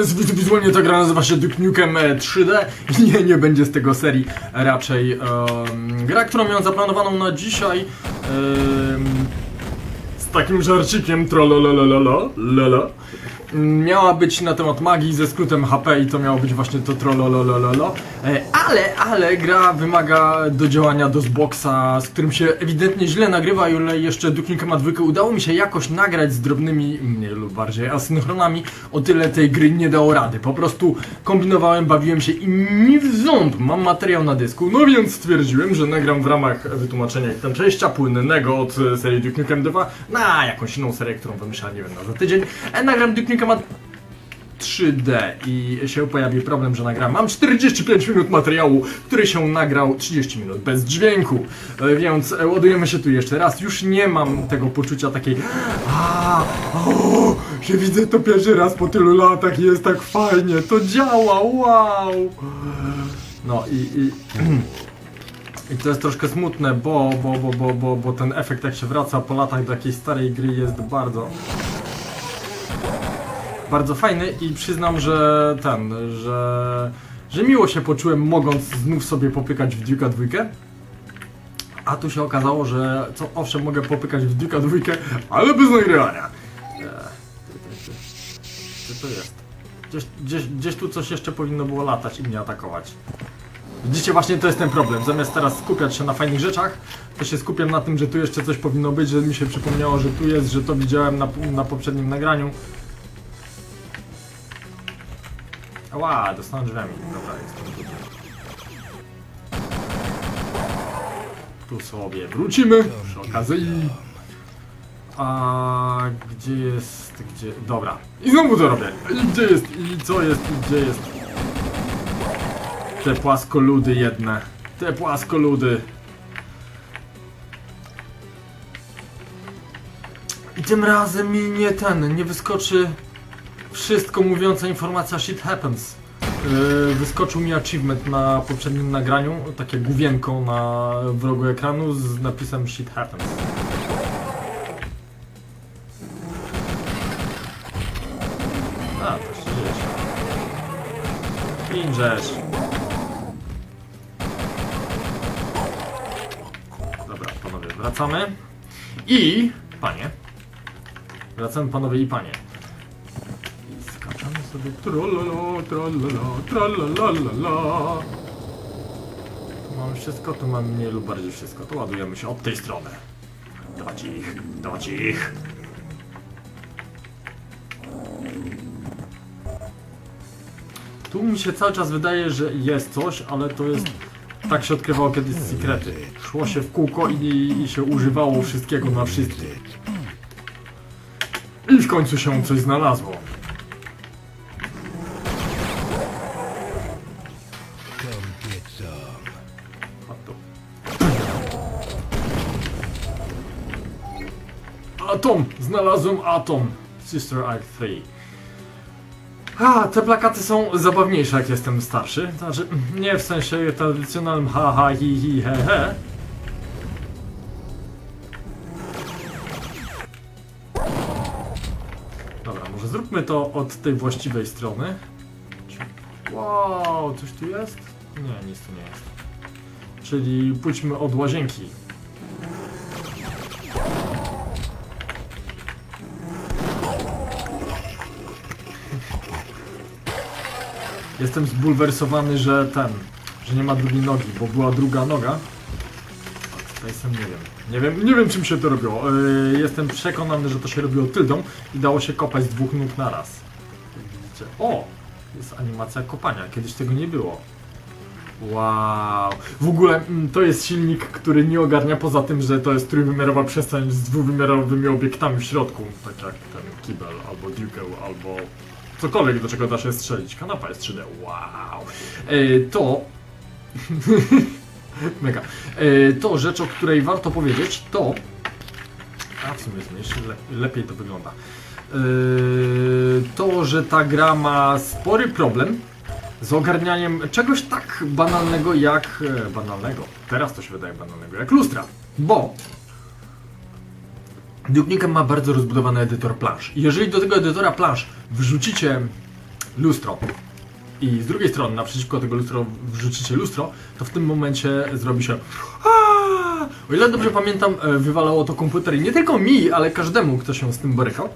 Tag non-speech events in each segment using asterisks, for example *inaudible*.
Z wizu wizualnie ta gra nazywa się Duke Nukem e, 3D i *laughs* nie, nie będzie z tego serii raczej em, gra, którą miałem zaplanowaną na dzisiaj em, z takim żarcikiem trollololololo, lolo. Miała być na temat magii ze skrótem HP i to miało być właśnie to trollololololo. E, Ale, ale gra wymaga do działania DOSBoxa, z którym się ewidentnie źle nagrywa, i ile jeszcze Duke Nukem 2 udało mi się jakoś nagrać z drobnymi, mniej lub bardziej asynchronami, o tyle tej gry nie dało rady. Po prostu kombinowałem, bawiłem się i mi w ząb mam materiał na dysku, no więc stwierdziłem, że nagram w ramach wytłumaczenia ten przejścia płynnego od serii Duke Nukem 2 na jakąś inną serię, którą wymyślałem, nie wiem, na za tydzień. E, nagram Duke 3D i się pojawi problem, że nagram. Mam 45 minut materiału, który się nagrał 30 minut bez dźwięku, E, więc e, ładujemy się tu jeszcze raz. Już nie mam tego poczucia takiej a, o, że widzę to pierwszy raz po tylu latach i jest tak fajnie, to działa, wow! No i, i *clears throat* i to jest troszkę smutne, bo, bo, bo, bo, bo, bo ten efekt jak się wraca po latach do jakiejś starej gry jest bardzo bardzo fajny i przyznam, że ten, że, że miło się poczułem mogąc znów sobie popykać w Duke'a dwójkę. A tu się okazało, że co owszem mogę popykać w Duke'a dwójkę, ale bez nagrywania. Eee. Co to jest? Gdzieś, gdzieś, gdzieś tu coś jeszcze powinno było latać i mnie atakować. Widzicie, właśnie to jest ten problem. Zamiast teraz skupiać się na fajnych rzeczach, to się skupiam na tym, że tu jeszcze coś powinno być, że mi się przypomniało, że tu jest, że to widziałem na, na poprzednim nagraniu. Ła, dostanę drzwiami. Dobra, jest to Tu sobie wrócimy przy okazji. A gdzie jest, gdzie, dobra. I znowu to robię. I gdzie jest, i co jest, i gdzie jest. Te płaskoludy jedne. Te płaskoludy. I tym razem mi nie ten, nie wyskoczy wszystko mówiąca informacja shit happens. Yy, wyskoczył mi achievement na poprzednim nagraniu, takie główienko na w rogu ekranu z napisem shit happens. A, się dzieje. Pinżesz. Dobra, panowie, wracamy. I... Panie. Wracamy, panowie i panie. Sobie trololo, trololo. Tu mamy wszystko, tu mamy mniej lub bardziej wszystko. To ładujemy się od tej strony. Dawać ich, dawać ich. Tu mi się cały czas wydaje, że jest coś, ale to jest... Tak się odkrywało kiedyś sekrety. Szło się w kółko i, i się używało wszystkiego na wszystkich. I w końcu się coś znalazło. Atom! Znalazłem atom! Sister Act 3. A, te plakaty są zabawniejsze jak jestem starszy. Znaczy, nie w sensie tradycjonalnym ha ha hi hi he he. Dobra, może zróbmy to od tej właściwej strony. Wow, coś tu jest? Nie, nic tu nie jest. Czyli pójdźmy od łazienki. Jestem zbulwersowany, że ten, że nie ma drugiej nogi, bo była druga noga. Tutaj sam nie wiem. Nie wiem, nie wiem czym się to robiło. Yy, jestem przekonany, że to się robiło tyldą i dało się kopać z dwóch nóg na raz. Widzicie. O! Jest animacja kopania. Kiedyś tego nie było. Wow. W ogóle mm, to jest silnik, który nie ogarnia poza tym, że to jest trójwymiarowa przestrzeń z dwuwymiarowymi obiektami w środku. Tak jak ten kibel, albo dukeł, albo cokolwiek do czego da się strzelić. Kanapa jest 3D. Wow. E, to... *laughs* Mega. E, to rzecz, o której warto powiedzieć, to... A w sumie zmniejszy, le, lepiej to wygląda. E, to, że ta gra ma spory problem z ogarnianiem czegoś tak banalnego jak. E, banalnego. Teraz to się wydaje banalnego, jak lustra. Bo. Duke ma bardzo rozbudowany edytor plansz. Jeżeli do tego edytora plansz wrzucicie lustro i z drugiej strony naprzeciwko tego lustro wrzucicie lustro, to w tym momencie zrobi się! O ile dobrze pamiętam, e, wywalało to komputer nie tylko mi, ale każdemu, kto się z tym borykał.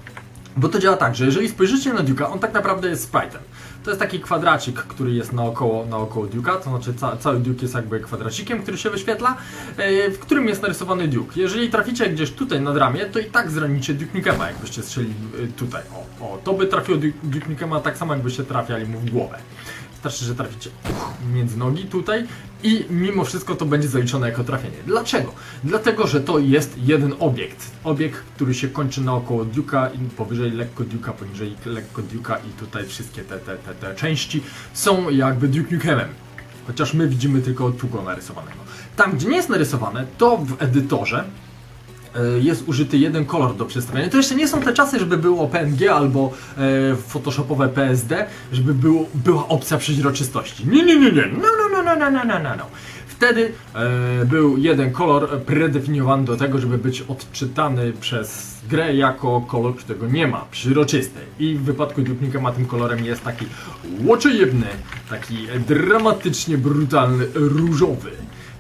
Bo to działa tak, że jeżeli spojrzycie na Duke'a, on tak naprawdę jest sprite'em. To jest taki kwadracik, który jest naokoło, naokoło Duke'a, to znaczy ca cały Duke jest jakby kwadracikiem, który się wyświetla, e, w którym jest narysowany Duke. Jeżeli traficie gdzieś tutaj nad ramię, to i tak zranicie Duke Nukema, jakbyście strzelili e, tutaj. O, o, to by trafiło Duke, Nukema tak samo, jakbyście trafiali mu w głowę. Wystarczy, że traficie między nogi tutaj i mimo wszystko to będzie zaliczone jako trafienie. Dlaczego? Dlatego, że to jest jeden obiekt. Obiekt, który się kończy naokoło Duke'a i powyżej lekko Duke'a, poniżej lekko Duke'a i tutaj wszystkie te, te, te, te części są jakby Duke Nukemem. Chociaż my widzimy tylko tu go narysowanego. Tam, gdzie nie jest narysowane, to w edytorze jest użyty jeden kolor do przedstawiania. To jeszcze nie są te czasy, żeby było PNG albo e, photoshopowe PSD, żeby było, była opcja przeźroczystości. Nie, nie, nie, nie. No, no, no, no, no, no, no, no. Wtedy e, był jeden kolor predefiniowany do tego, żeby być odczytany przez grę jako kolor, którego nie ma, przyrozczysty. I w wypadku Dupnika ma tym kolorem jest taki łoczojebny, taki dramatycznie brutalny, różowy.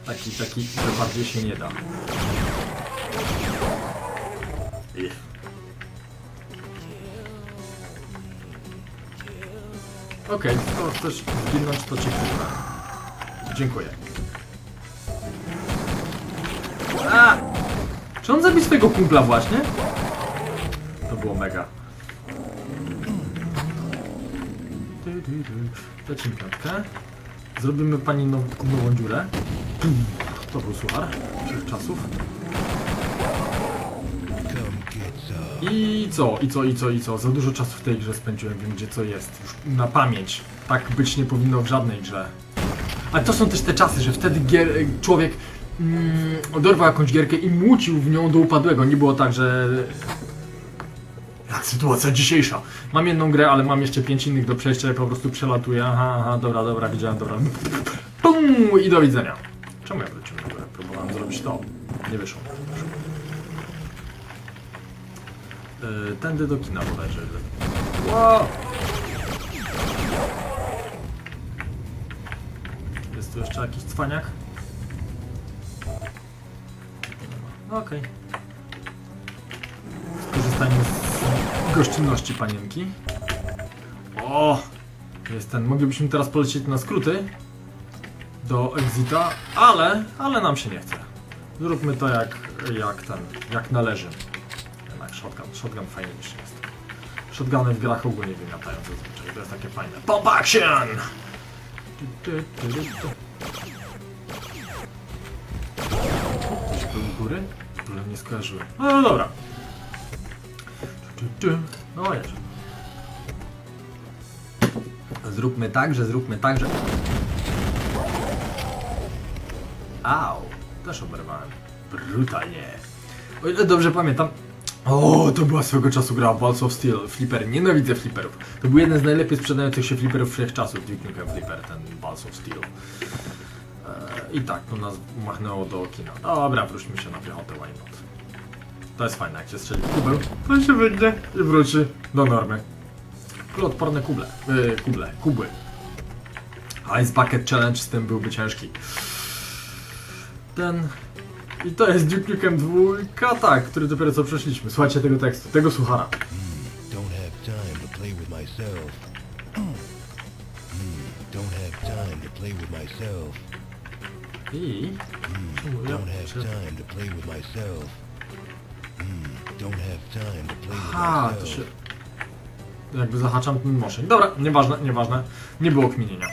Taki, taki, że bardziej się nie da. Okej, skoro chcesz zginąć, to cię kurwa. Dziękuję. A! Czy on zabił swojego kumpla właśnie? To było mega. Lecimy piątkę. Zrobimy pani now, nową dziurę. To był suchar czasów. I co, i co, i co, i co? Za dużo czasu w tej grze spędziłem, wiem gdzie co jest. Już na pamięć. Tak być nie powinno w żadnej grze. Ale to są też te czasy, że wtedy gier, człowiek mm, dorwał jakąś gierkę i mucił w nią do upadłego. Nie było tak, że... Jak sytuacja dzisiejsza. Mam jedną grę, ale mam jeszcze pięć innych do przejścia i po prostu przelatuję. Aha, aha, dobra, dobra, widziałem, dobra. Pum! I do widzenia. Czemu ja wróciłem górę? Próbowałem zrobić to. Nie wyszło. Nie wyszło. Yy, tędy do kina bodajże. Wow! Jest tu jeszcze jakiś cwaniak? No Okej. Skorzystajmy z gościnności panienki. O! Jest ten. Moglibyśmy teraz polecieć na skróty do Exita, ale, ale nam się nie chce. Zróbmy to jak, jak ten, jak należy. Shotgun, shotgun fajniejszy jest. Shotguny w grach ogólnie wymiatają zazwyczaj, to jest takie fajne. Pop action! Coś góry? Ale nie skojarzyłem. No, no dobra. No jest. Zróbmy tak, że zróbmy tak, że... Au! Też oberwałem. Brutalnie. O ile dobrze pamiętam. O, to była swego czasu gra Balls of Steel, Flipper. Nienawidzę flipperów. To był jeden z najlepiej sprzedających się flipperów wszechczasów, Duke Nukem Flipper, ten Balls of Steel. Eee, I tak, to nas machnęło do kina. Dobra, wróćmy się na piechotę, why not. To jest fajne, jak się strzeli kubeł, to się wyjdzie i wróci do normy. Kuloodporne kuble, yy, kuble, kubły. Ice Bucket Challenge z tym byłby ciężki. Ten... I to jest Duke Nukem 2, tak, który dopiero co przeszliśmy. Słuchajcie tego tekstu, tego suchara. Don't have time to play with myself. Hmm, don't have time to play with myself. I... Czemu ja- Don't have czy- time to play with myself. Hmm, don't have time to play with Aha, to myself. się... Jakby zahaczam ten motion. Dobra, nieważne, nieważne. Nie było kminienia.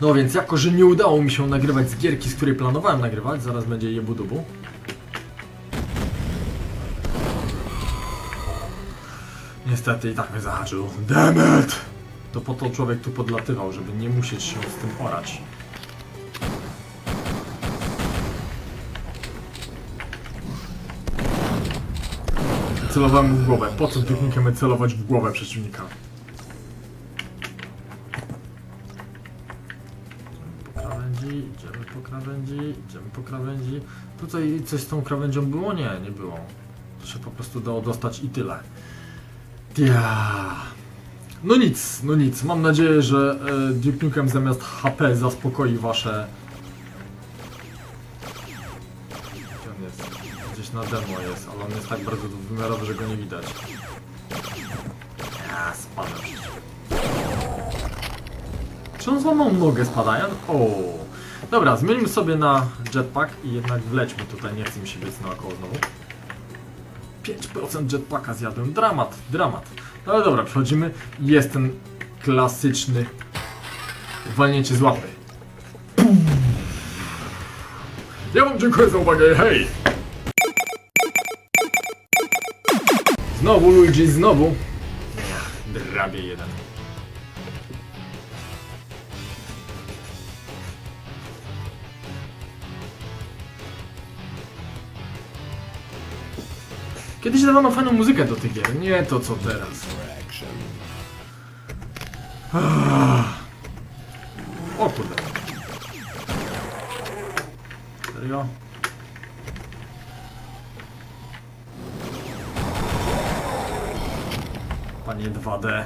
No więc, jako że nie udało mi się nagrywać z gierki, z której planowałem nagrywać, zaraz będzie jebu-dubu. Niestety i tak mnie zahaczył. Damn it! To po to człowiek tu podlatywał, żeby nie musieć się z tym orać. Celowałem w głowę. Po co biegnikiem celować w głowę przeciwnika? Po krawędzi, idziemy po krawędzi, idziemy po krawędzi. Tutaj coś z tą krawędzią było? Nie, nie było. To się po prostu dało dostać i tyle. Ja. No nic, no nic. Mam nadzieję, że e, Duke Nukem zamiast HP zaspokoi wasze... Gdzie on jest? Gdzieś na demo jest, ale on jest tak bardzo dwuwymiarowy, że go nie widać. Ja spadam. Czy on złamał nogę spadając? O. Dobra, zmieńmy sobie na jetpack i jednak wlećmy tutaj, nie chcę mi się biec naokoło znowu. 5% jetpacka zjadłem. Dramat, dramat. No ale dobra, przechodzimy. Jest ten klasyczny walnięcie z łapy. Ja wam dziękuję za uwagę, hej! Znowu Luigi, znowu. Drabie jeden. Kiedyś dawano fajną muzykę do tych gier, nie to co teraz. Ah. O kurde. Serio? Panie 2D.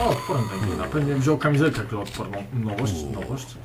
O, odporny pędzina. Pewnie wziął kamizelkę odporną. Nowość, nowość.